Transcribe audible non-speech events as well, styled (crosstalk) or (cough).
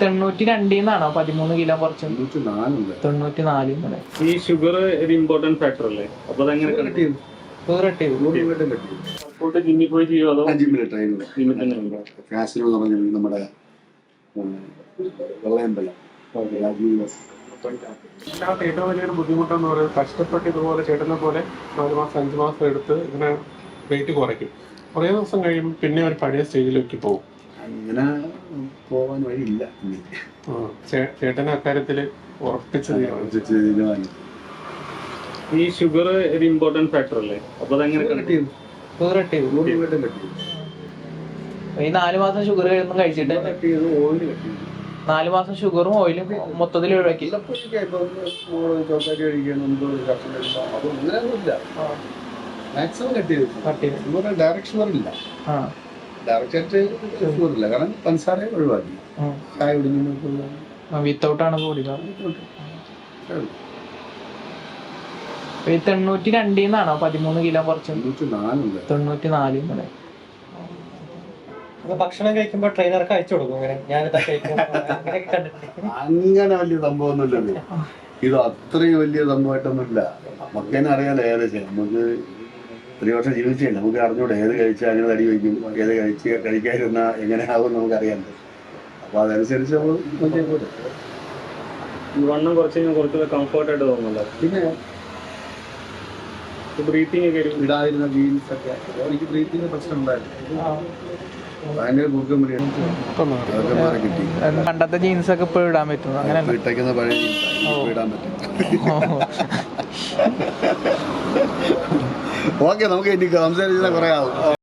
തൊണ്ണൂറ്റി രണ്ടിന്നാണോ പതിമൂന്ന് കിലോ കുറച്ച്. തൊണ്ണൂറ്റി നാലുണ്ട് തൊണ്ണൂറ്റി ഈ ഷുഗർ ഒരു ഇമ്പോർട്ടന്റ് ഫാക്ടർ അല്ലേ? അപ്പൊ അതെങ്ങനെ ജിമ്മിൽ പോയി ചെയ്യോ അതോ ജിമ്മിലെ ട്രെയിനിൽ ജിമ്മിൽ തന്നെ ഉണ്ടോ? കാസിനോ എന്ന് പറഞ്ഞ നമ്മുടെ ഉം, വെള്ളയമ്പലം. രാജീവ് ഇതിനകത്ത് ഏറ്റവും വലിയൊരു ബുദ്ധിമുട്ടെന്ന് പറയുന്നത് കഷ്ടപ്പെട്ട് ഇതുപോലെ ചേട്ടനെ പോലെ നാല് മാസം അഞ്ച് മാസം എടുത്ത് ഇതിനെ വെയിറ്റ് കുറയ്ക്കും. കുറേ ദിവസം കഴിയുമ്പോൾ പിന്നെ ഒരു പഴയ സ്റ്റേജിലേക്ക് പോകും. അങ്ങനെ പോകാൻ വഴിയില്ല. ഇനി. ആ, ചേ- ചേട്ടൻ അക്കാര്യത്തിൽ ഉറപ്പിച്ച് തീരുമാനിച്ചു. തീരുമാനം. ഈ ഷുഗർ ഒരു ഇമ്പോർട്ടന്റ് ഫാക്ടർ അല്ലേ? അപ്പൊ അതെങ്ങനെ ഈ നാല് മാസം ഷുഗർ ഒന്നും കഴിച്ചിട്ട് നാല് മാസം ഷുഗറും ഓയിലും മൊത്തത്തിൽ ഒഴിവാക്കി. മാക്സിമം കെട്ടി കട്ട് ചെയ്ത്. ഡയറക്ഷൻ വരില്ല. ആ ഡയറക്റ്റ് ആയിട്ട് ഷുഗറില്ല കാരണം പഞ്ചസാര ഒഴിവാക്കി. ചായ കുടിക്കുന്ന വിത്തൗട്ടാണ് ആണ് രണ്ടിൽ നിന്നാണോ തൊണ്ണൂറ്റി പതിമൂന്ന് കിലോ കുറച്ച്? തൊണ്ണൂറ്റി നാലുണ്ട് തൊണ്ണൂറ്റി നാല് അപ്പൊ ഭക്ഷണം കഴിക്കുമ്പോ ട്രെയിനർക്ക് അയച്ചു കൊടുക്കും ഇങ്ങനെ. ഞാനിതാ കഴിക്കും അങ്ങനെയൊക്കെ കണ്ടിട്ടുണ്ട് അങ്ങനെ വലിയ സംഭവമൊന്നുമില്ലല്ലോ. ഇത് അത്രയും വലിയ സംഭവമായിട്ടൊന്നുമില്ല. മക്കനെ അറിയാലോ ഏകദേശം. നമുക്ക് ഒരു വർഷം ജീവിച്ചില്ല നമുക്ക് അറിഞ്ഞൂടെ ഏത് കഴിച്ചാൽ അങ്ങനെ തടി വയ്ക്കും ഏത് കഴിച്ച് കഴിക്കാതിരുന്ന എങ്ങനെ ആവും നമുക്ക് അറിയാമല്ലോ അപ്പൊ അതനുസരിച്ച് നമ്മൾ പോട്ടെ വണ്ണം കുറച്ച് കഴിഞ്ഞാൽ കുറച്ചുകൂടെ കംഫർട്ടായിട്ട് തോന്നുന്നുണ്ടോ? പിന്നെ ബ്രീത്തിങ് ഒക്കെ ഇടാതിരുന്ന ജീൻസ് ഒക്കെ. എനിക്ക് ബ്രീത്തിങ് പ്രശ്നം ഉണ്ടായിരുന്നു. പണ്ടത്തെ ജീൻസ് ഒക്കെ ഇപ്പോൾ ഇടാൻ പറ്റുന്നു അങ്ങനെ ഇപ്പൊ ഇട്ടേക്കുന്ന പഴയ ജീൻസ് ഇടാൻ പറ്റും. (laughs) ഓക്കെ നമുക്ക് ഇനി സംസാരിച്ചാൽ കുറേ ആവും.